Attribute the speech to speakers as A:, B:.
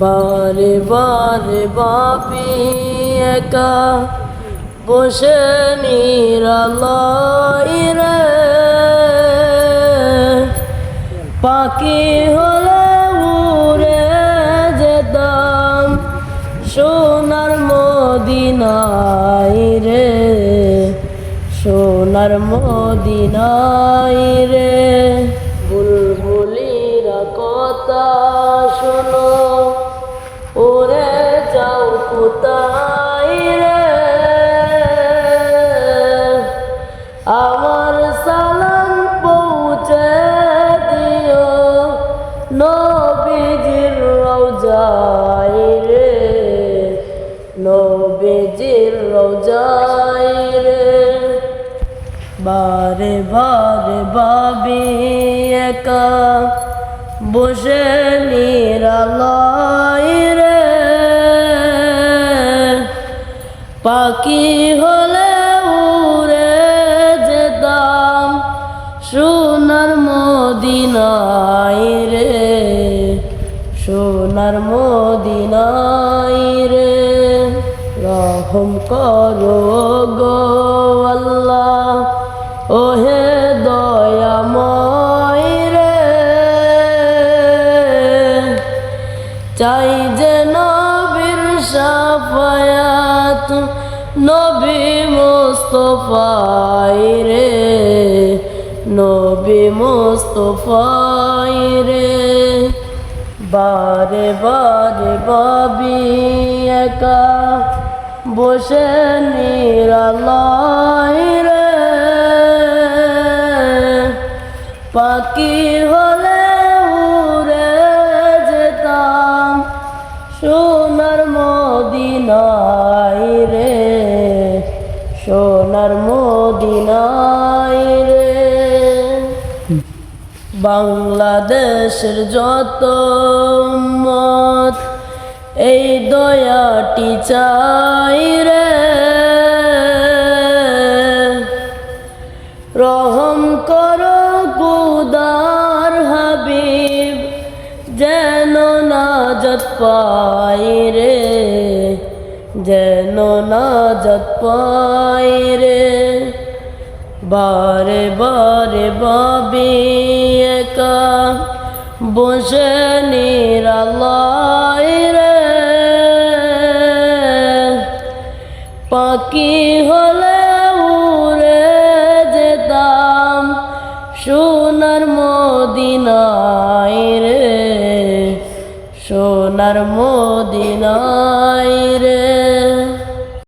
A: বারে বারে বাপি একা বসে নিরালয় রে। পাখি হলে উড়ে যেতাম সোনার মদিনাই রে, সোনার মদিনাই রে। বুলবুলিরা কথা শোনো। বারে বারে বাবি একা। বসে নিরালয় রে। পাখি হলে উড়ে যেতাম সোনার মদিনায় রে। সোনার মদিনায় রে। রহম করো গো। চাই যে নবীর সাফায়াত, নবী মোস্তফাই রে, নবী মোস্তফাই রে। বারে বারে বাবি একা, বসে নিরালয় রে। পাখি হলে সোনার মদিনাই রে সোনার মদিনাই রে। বাংলাদেশের যত মত এই দয়াটি চাই রে। নাজত পাই রে, যেন নাজত পাই রে। বারে বারে বাবি একা, বসে নিরালয় রে। পাখি হলে সোনার মদিনায় রে।